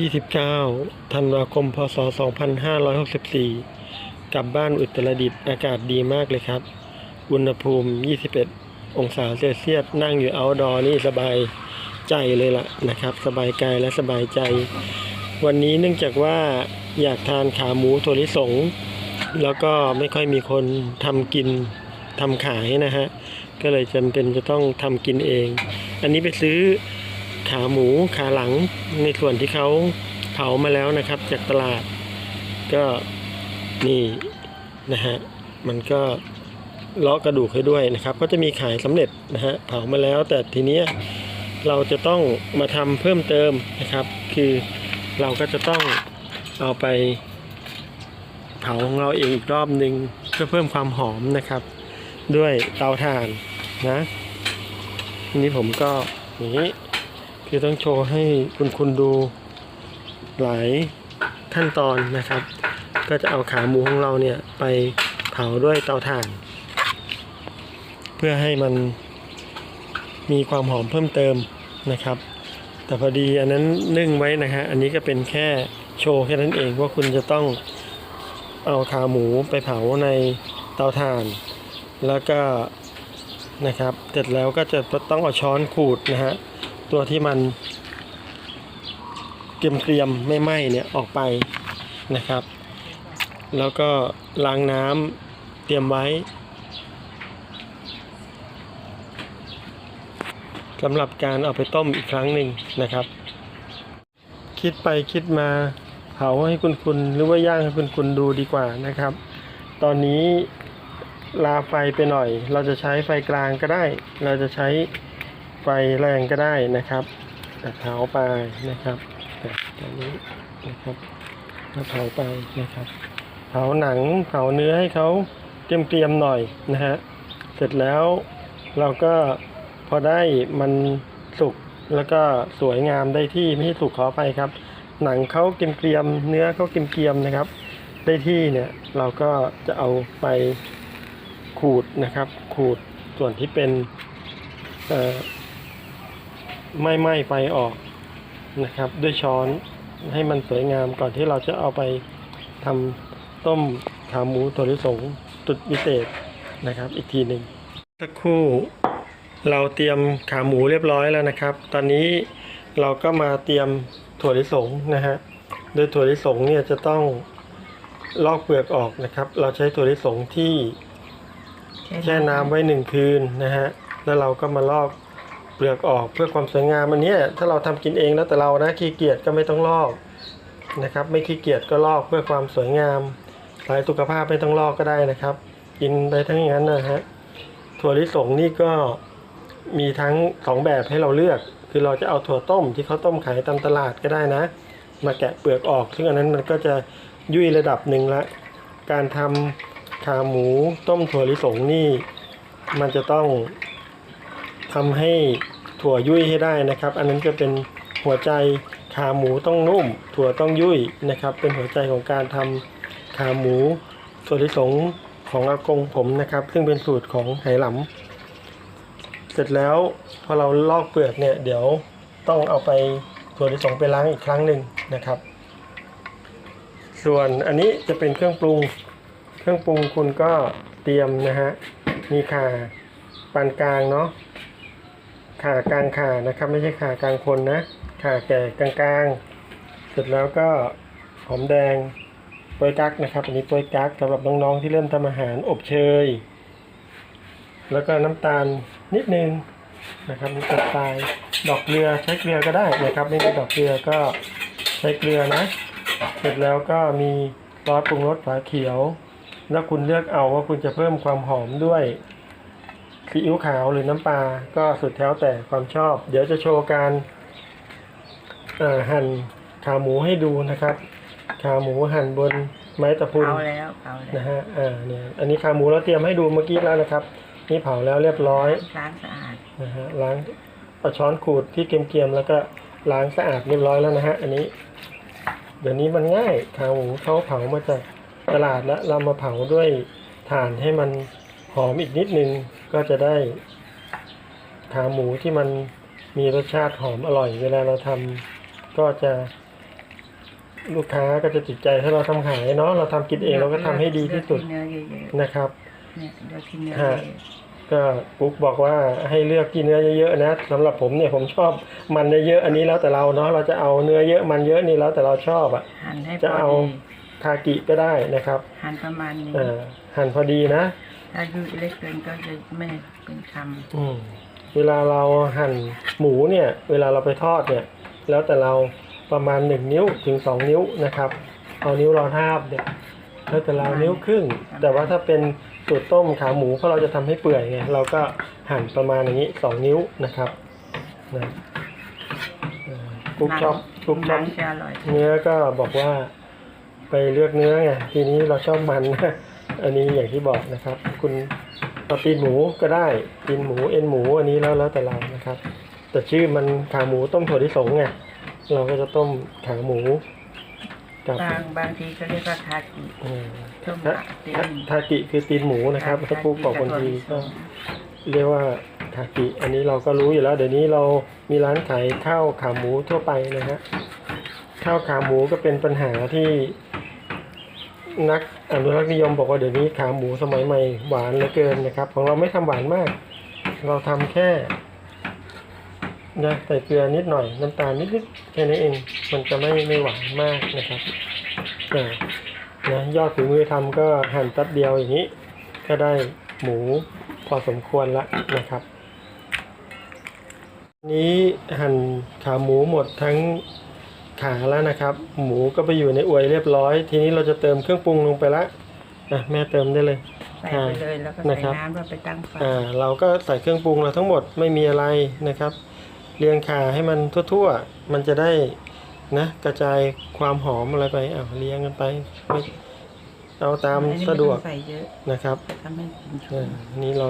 29 ธันวาคม พศ 2564 กลับบ้านอุตรดิตถ์อากาศดีมากเลยครับ อุณหภูมิ 21 องศาเซลเซียส นั่งอยู่เอาดอนี่สบายใจเลยล่ะนะครับ สบายกายและสบายใจ วันนี้เนื่องจากว่าอยากทานขาหมูถั่วลิสง แล้วก็ไม่ค่อยมีคนทำกินทำขายนะฮะ ก็เลยจำเป็นจะต้องทำกินเอง อันนี้ไปซื้อ ขาหมูขาหลังในส่วนที่เขาเผามาแล้วนะครับ จากตลาดก็นี่นะฮะมันก็เลาะกระดูกให้ด้วยนะครับ ก็จะมีขายสำเร็จนะฮะเผามาแล้ว แต่ทีเนี้ยเราจะต้องมาทำเพิ่มเติมนะครับ คือเราก็จะต้องเอาไปเผาของเราเองอีกรอบหนึ่งเพื่อเพิ่มความหอมนะครับ ด้วยเตาถ่านนะทีนี้ผมก็อย่างนี้ คือต้องโชว์ให้คุณคุณดูหลายขั้นตอนนะครับ ก็จะเอาขาหมูของเราเนี่ยไปเผาด้วยเตาถ่าน เพื่อให้มันมีความหอมเพิ่มเติมนะครับ แต่พอดีอันนั้นนึ่งไว้นะฮะอันนี้ก็เป็นแค่โชว์แค่นั้นเองว่าคุณจะต้องเอาขาหมูไปเผาในเตาถ่าน แล้วก็นะครับ เสร็จแล้วก็จะต้องเอาช้อนขูดนะฮะ ตัวที่มันเกรียมๆไม่ไหม้เนี่ยออกไปนะครับ แล้วก็ล้างน้ำเตรียมไว้สำหรับการเอาไปต้มอีกครั้งหนึ่งนะครับ คิดไปคิดมาเผาให้คุณคุณหรือว่าย่างให้คุณคุณดูดีกว่านะครับ ตอนนี้ลาไฟไปหน่อย เราจะใช้ไฟกลางก็ได้ เราจะใช้ ไฟแรงก็ได้นะครับแต่เผาไปนะครับแบบนี้นะครับแล้วเผาไปนะครับ เผาหนังเผาเนื้อให้เขาเตรียมๆหน่อยนะฮะเสร็จแล้วเราก็พอได้มันสุกแล้วก็สวยงามได้ที่ไม่ใช่สุกขอไปครับ หนังเขาเกรียมๆเนื้อเขาเกรียมๆนะครับ ได้ที่เนี่ยเราก็จะเอาไปขูดนะครับ ขูดส่วนที่เป็นเอ่อ ไม่ไหม้ไฟออกนะครับ ด้วยช้อนให้มันสวยงามก่อนที่เราจะเอาไปทำต้มขาหมูถั่วลิสงตุดพิเศษนะครับ อีกทีหนึ่งสักครู่เราเตรียมขาหมูเรียบร้อยแล้วนะครับ ตอนนี้เราก็มาเตรียมถั่วลิสงนะฮะ โดยถั่วลิสงเนี่ยจะต้องลอกเปลือกออกนะครับ เราใช้ถั่วลิสงที่แช่น้ำไว้หนึ่งคืนนะฮะ แล้วเราก็มาลอก เปลือกออกเพื่อความสวยงามอันนี้ถ้าเราทำกินเองแล้วแต่เรานะขี้เกียจก็ไม่ต้องลอกนะครับ ไม่ขี้เกียจก็ลอกเพื่อความสวยงามสายสุขภาพไม่ต้องลอกก็ได้นะครับ กินไปทั้งอย่างนั้นนะฮะถั่วลิสงนี่ก็มีทั้งสองแบบให้เราเลือก คือเราจะเอาถั่วต้มที่เขาต้มขายตามตลาดก็ได้นะ มาแกะเปลือกออก ซึ่งอันนั้นมันก็จะยุ่ยระดับหนึ่งละ การทำขาหมูต้มถั่วลิสงนี่ มันจะต้อง ทำให้ถั่วยุ่ยให้ได้นะครับ อันนั้นจะเป็นหัวใจขาหมูต้องนุ่ม ถั่วต้องยุ่ยนะครับ เป็นหัวใจของการทำขาหมูส่วนที่สงของอากงผมนะครับ ซึ่งเป็นสูตรของไหหลำเสร็จแล้วพอเราลอกเปลือกเนี่ยเดี๋ยวต้องเอาไปถั่วที่สงไปล้างอีกครั้งหนึ่งนะครับ ส่วนอันนี้จะเป็นเครื่องปรุง เครื่องปรุงคุณก็เตรียมนะฮะมีข่าปานกลางเนาะ ขากลางขานะครับ ไม่ใช่ขากลางคนนะขาแก่กลางๆ เสร็จแล้วก็หอมแดงโปรยกักนะครับอันนี้โปรยกักสำหรับน้องๆที่เริ่มทำอาหารอบเชย แล้วก็น้ำตาลนิดนึงนะครับน้ำตาลทรายดอกเกลือใช้เกลือก็ได้นะครับ ไม่มีดอกเกลือก็ใช้เกลือนะ เสร็จแล้วก็มีซอสปรุงรสฝาเขียว แล้วคุณเลือกเอาว่าคุณจะเพิ่มความหอมด้วย ซีอิ๊วขาวหรือน้ำปลาก็สุดแท้แต่ความชอบ เดี๋ยวจะโชว์การเอ่อหั่นขาหมูให้ดูนะครับ ขาหมูหั่นบนไม้ตะพุนเผาแล้วเผาแล้วนะฮะอ่าเนี่ยอันนี้ขาหมูเราเตรียมให้ดูเมื่อกี้แล้วนะครับ นี่เผาแล้วเรียบร้อยล้างสะอาดนะฮะล้างเอาช้อนขูดที่เกรียมๆแล้วก็ล้างสะอาดเรียบร้อยแล้วนะฮะอันนี้ เดี๋ยวนี้มันง่ายขาหมูเขาเผามาจากตลาดแล้วเรามาเผาด้วยถ่านให้มัน หอมอีกนิดนึงก็จะได้ขาหมูที่มันมีรสชาติหอมอร่อย เวลาเราทำก็จะลูกค้าก็จะติดใจถ้าเราทำขายเนาะเราทำกินเองเราก็ทำให้ดีที่สุดเลือกเนื้อเยอะนะครับๆเนี่ยเลือกที่เนื้อฮะเยอะก็ปุ๊กบอกว่าให้เลือกที่เนื้อเยอะๆนะสำหรับผมเนี่ยผมชอบมันเยอะๆอันนี้แล้วแต่เราเนาะเราจะเอาเนื้อเยอะมันเยอะนี่แล้วแต่เราชอบอะๆหั่นให้พจะอเอาดีคากิก็ได้นะครับ หั่นประมาณนี้อ่าหั่นพอดีนะ ถ้าดูเล็กเกินก็จะไม่เป็นคอืมเวลาเราหั่นหมูเนี่ย เวลาเราไปทอดเนี่ย แล้วแต่เราประมาณหนึ่งนิ้วถึงสองนิ้วนะครับ เอานิ้วเราทาบเนี่ยแล้วแต่เรานิ้วครึ่ง แต่ว่าถ้าเป็นสูตรต้มขาหมูเพราะเราจะทำให้เปื่อยไงเราก็หั่นประมาณอย่างนี้สองนิ้วนะครับนะเอ่อำกุ๊กชอบกุ๊กหชนัอบงจะอร่อย เนื้อก็บอกว่าไปเลือกเนื้อไงทีนี้เราชอบมัน อันนี้อย่างที่บอกนะครับ คุณเอาตีนหมูก็ได้ตีนหมูเอ็นหมูอันนี้แล้วแล้วแต่เรานะครับ แต่ชื่อมันขาหมูต้มถั่วลิสงไงเราก็จะต้มขาหมูกับบางบางทีก็เรียกว่าคากิอืมต้มทาตีนทาทากิคือตีนหมูนะครับถ้าปุ๊กบอกบางทีก็เรียกว่าทากิอันนี้เราก็รู้อยู่แล้ว เดี๋ยวนี้เรามีร้านขายข้าวขาหมูทั่วไปนะฮะข้าวขาหมูก็เป็นปัญหาที่ นักอนุรักษ์นิยมบอกว่าเดี๋ยวนี้ขาหมูสมัยใหม่หวานเหลือเกินนะครับ ของเราไม่ทำหวานมาก เราทำแค่นะใส่เกลือนิดหน่อยน้ำตาลนิดๆแค่นี้เอง มันจะไม่ไม่หวานมากนะครับนะยอดฝีมือทำก็หั่นแป๊บเดียวอย่างนี้ ก็ได้หมูพอสมควรละนะครับ นี้หั่นขาหมูหมดทั้ง ขาแล้วนะครับ หมูก็ไปอยู่ในอวยเรียบร้อย ทีนี้เราจะเติมเครื่องปรุงลงไปละอะแม่เติมได้เลย ใส่ไปเลยแล้วก็นะใส่ครับ น้ำแล้วไปตั้งไฟอ่าเราก็ใส่เครื่องปรุงเราทั้งหมดไม่มีอะไรนะครับ เรียงขาให้มันทั่วๆ มันจะได้นะกระจายความหอมอะไรไปอ่าเรียงกันไปไม่เอาตามอันนี้ไสะดวกต้องใส่เยอะนะครับทำให้กลิ่นฉุอ่านนี่เรา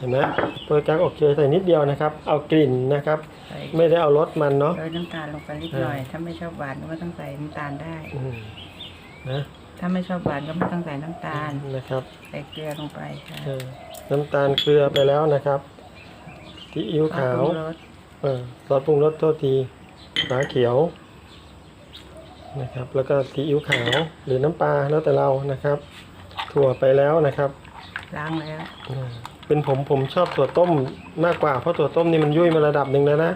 เห็นไหมเปิดกักโอเคใส่นิดเดียวนะครับ เอากลิ่นนะครับ ใส่ไม่ได้เอารสมันเนาะ โรยน้ำตาลลงไปนิดหน่อย ถ้าไม่ชอบหวานก็ไม่ต้องใส่น้ำตาลได้ อืมนะถ้าไม่ชอบหวานก็ไม่ต้องใส่น้ำตาล นะครับใส่เกลือลงไปค่ะเออน้ำตาลเกลือไปแล้วนะครับซีอิ๊วขาว ปรุงรสเออซอสปรุงรสโทษทีฝาเขียวนะครับ แล้วก็ซีอิ๊วขาวหรือน้ำปลาแล้วแต่เรานะครับ ถั่วไปแล้วนะครับล้างแล้วอ่า เป็นผมผมชอบถั่วต้มมากกว่าเพราะถั่วต้มนี่มันยุ่ยมาระดับหนึ่งแล้วนะ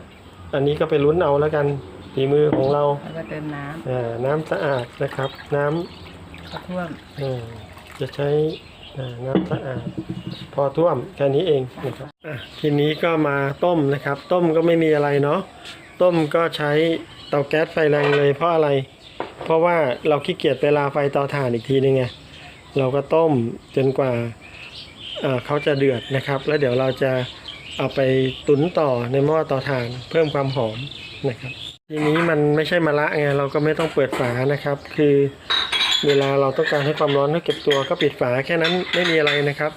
อันนี้ก็ไปลุ้นเอาแล้วกันฝีมือของเราแล้วก็เติมน้อ่าน้ำสะอาดนะครับ น้ำำกระท่วมเออจะใช้อ่าน้ำสะอาดพอท่วมแค่นี้เองนะครับอะทีนี้ก็มาต้มนะครับ ต้มก็ไม่มีอะไรเนาะต้มก็ใช้เตาแก๊สไฟแรงเลย เพราะอะไร เพราะว่าเราขี้เกียจไปลาไฟเตาถ่านอีกทีนึงไงเราก็ต้มจนกว่าอ่า เขาจะเดือดนะครับ แล้วเดี๋ยวเราจะเอาไปตุ๋นต่อในหม้อเตาถ่าน เพิ่มความหอมนะครับ ทีนี้มันไม่ใช่มะระไงเราก็ไม่ต้องเปิดฝานะครับ คือเวลาเราต้องการให้ความร้อนเขาเก็บตัวก็ปิดฝาแค่นั้นไม่มีอะไรนะครับ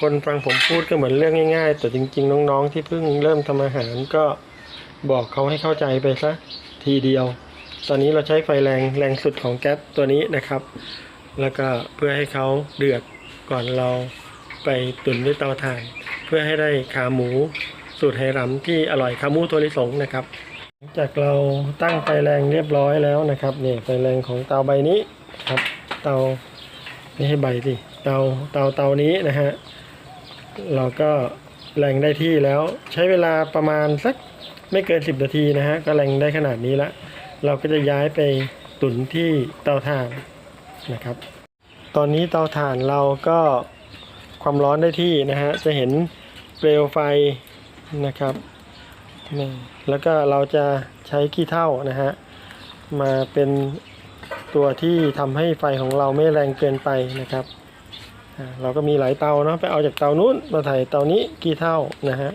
คนฟังผมพูดก็เหมือนเรื่องง่าย ๆ แต่จริง ๆ น้องๆ ที่เพิ่งเริ่มทำอาหารก็บอกเขาให้เข้าใจไปซะทีเดียว ตอนนี้เราใช้ไฟแรงแรงสุดของแก๊สตัวนี้นะครับ แล้วก็เพื่อให้เขาเดือดก่อนเรา ไปตุ๋นด้วยเตาถ่าน เพื่อให้ได้ขาหมู สูตรไหหลำที่อร่อยขาหมูตัวลิสงนะครับหลังจากเราตั้งไฟแรงเรียบร้อยแล้วนะครับเนี่ยไฟแรงของเตาใบนี้ครับ เตาไม่ให้ใบสิเตาเตาเตานี้นะฮะเราก็แรงได้ที่แล้วใช้เวลาประมาณสักไม่เกิน 10 นาทีนะฮะก็แรงได้ขนาดนี้ละ เราก็จะย้ายไปตุ๋นที่เตาถ่านนะครับ ตอนนี้เตาถ่านเราก็ ความร้อนได้ที่นะฮะจะเห็นเปลวไฟนะครับนี่แล้วก็เราจะใช้ขี้เถ้านะฮะมาเป็นตัวที่ทำให้ไฟของเราไม่แรงเกินไปนะครับเราก็มีหลายเตาเนาะไปเอาจากเตานู้นมาถ่ายเตานี้ขี้เถ้านะฮะ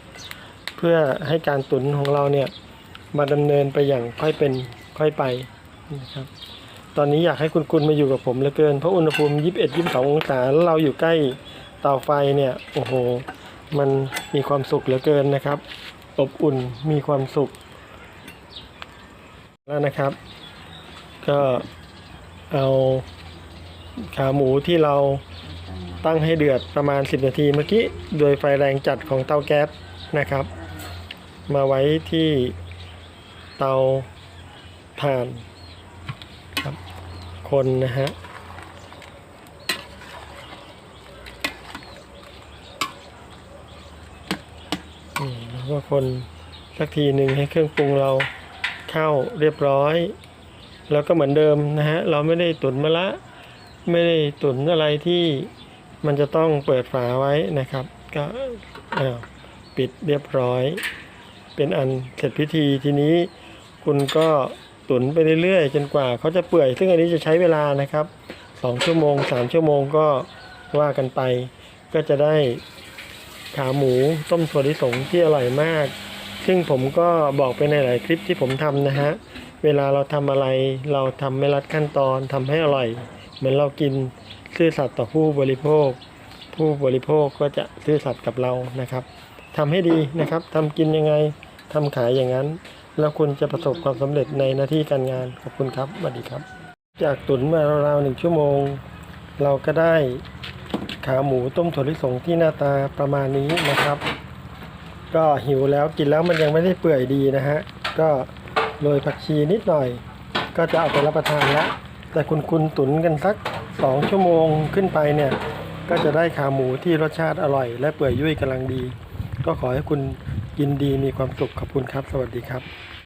เพื่อให้การตุ๋นของเราเนี่ยมาดำเนินไปอย่างค่อยเป็นค่อยไปนะครับตอนนี้อยากให้คุณคุณมาอยู่กับผมเหลือเกินเพราะอุณหภูมิ 21 22องศาแล้วเราอยู่ใกล้ เตาไฟเนี่ยโอ้โหมันมีความสุขเหลือเกินนะครับ อบอุ่นมีความสุข แล้วนะครับ ก็เอาขาหมูที่เราตั้งให้เดือดประมาณ 10 นาทีเมื่อกี้ โดยไฟแรงจัดของเตาแก๊สนะครับ มาไว้ที่เตาถ่านครับคนนะฮะนี่แล้ว ก็คนสักทีหนึ่งให้เครื่องปรุงเราเข้าเรียบร้อย แล้วก็เหมือนเดิมนะฮะเราไม่ได้ตุนมะละ ไม่ได้ตุนอะไรที่มันจะต้องเปิดฝาไว้นะครับ ก็ปิดเรียบร้อย เป็นอันเสร็จพิธีทีนี้คุณก็ตุนไปเรื่อยๆ จนกว่าเขาจะเปื่อย ซึ่งอันนี้จะใช้เวลานะครับสองชั่วโมงสามชั่วโมงก็ว่ากันไป ก็จะได้ ขาหมูต้มถั่วลิสงที่อร่อยมาก ซึ่งผมก็บอกไปในหลายคลิปที่ผมทำนะฮะ เวลาเราทำอะไรเราทำไม่รัดขั้นตอนทำให้อร่อย เหมือนเรากินซื่อสัตย์ต่อผู้บริโภค ผู้บริโภคก็จะซื่อสัตย์กับเรานะครับทำให้ดีนะครับทำกินยังไงทำขายอย่างนั้น แล้วคุณจะประสบความสำเร็จในหน้าที่การงานขอบคุณครับสวัสดีครับ จากตุนมาราวๆหนึ่งชั่วโมง เราก็ได้ ขาหมูต้มถั่วลิสงที่หน้าตาประมาณนี้นะครับ ก็หิวแล้วกินแล้วมันยังไม่ได้เปื่อยดีนะฮะ ก็โรยผักชีนิดหน่อย ก็จะเอาไปรับประทานแล้วแต่คุณคุณตุนกันสักสองชั่วโมงขึ้นไปเนี่ย ก็จะได้ขาหมูที่รสชาติอร่อย และเปื่อยยุ่ยกำลังดี ก็ขอให้คุณกินดีมีความสุขขอบคุณครับ สวัสดีครับ